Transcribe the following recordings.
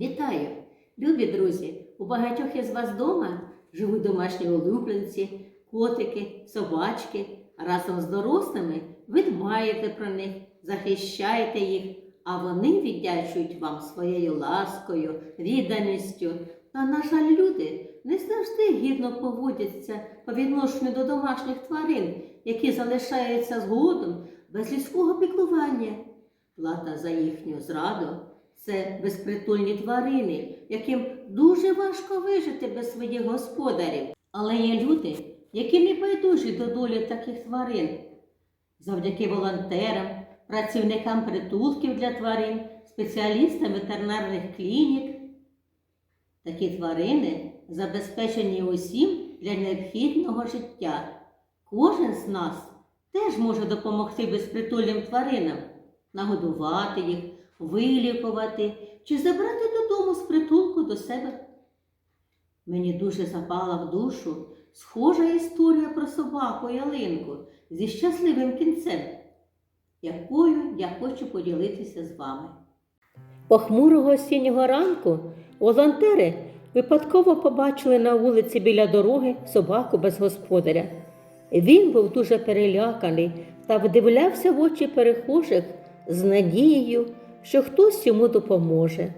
Вітаю! Любі друзі! У багатьох із вас вдома живуть домашні улюбленці, котики, собачки. Разом з дорослими ви дбаєте про них, захищаєте їх, а вони віддячують вам своєю ласкою, відданістю. Та, на жаль, люди не завжди гідно поводяться по відношенню до домашніх тварин, які залишаються згодом без людського піклування. Плата за їхню зраду це безпритульні тварини, яким дуже важко вижити без своїх господарів. Але є люди, які не байдужі до долі таких тварин. Завдяки волонтерам, працівникам притулків для тварин, спеціалістам ветеринарних клінік. Такі тварини забезпечені усім для необхідного життя. Кожен з нас теж може допомогти безпритульним тваринам, нагодувати їх, вилікувати чи забрати додому з притулку до себе. Мені дуже запала в душу схожа історія про собаку ялинку зі щасливим кінцем, якою я хочу поділитися з вами. Похмурого осіннього ранку волонтери випадково побачили на вулиці біля дороги собаку без господаря. Він був дуже переляканий та вдивлявся в очі перехожих з надією, що хтось йому допоможе.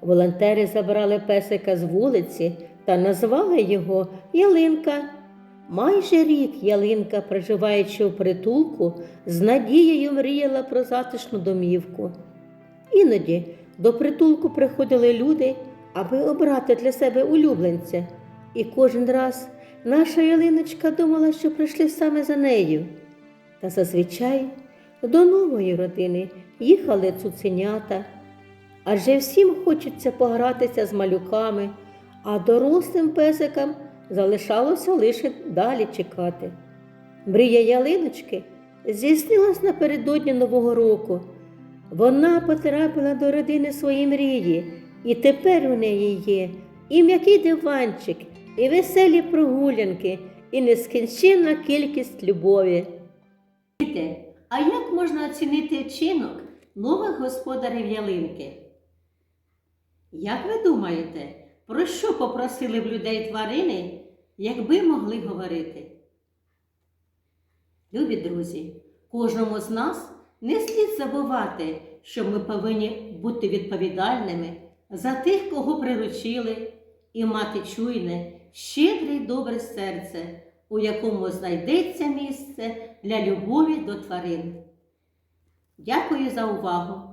Волонтери забрали песика з вулиці та назвали його Ялинка. Майже рік Ялинка, проживаючи у притулку, з надією мріяла про затишну домівку. Іноді до притулку приходили люди, аби обрати для себе улюбленця, і кожен раз наша ялиночка думала, що прийшли саме за нею. Та зазвичай до нової родини їхали цуценята, адже всім хочеться погратися з малюками, а дорослим песикам залишалося лише далі чекати. Мрія ялиночки здійснилась напередодні Нового року. Вона потрапила до родини своєї мрії, і тепер у неї є і м'який диванчик, і веселі прогулянки, і нескінченна кількість любові. А як можна оцінити вчинок нових господарів ялинки? Як ви думаєте, про що попросили б людей тварини, якби могли говорити? Любі друзі, кожному з нас не слід забувати, що ми повинні бути відповідальними за тих, кого приручили, і мати чуйне, щедре й добре серце, у якому знайдеться місце для любові до тварин. Дякую за увагу!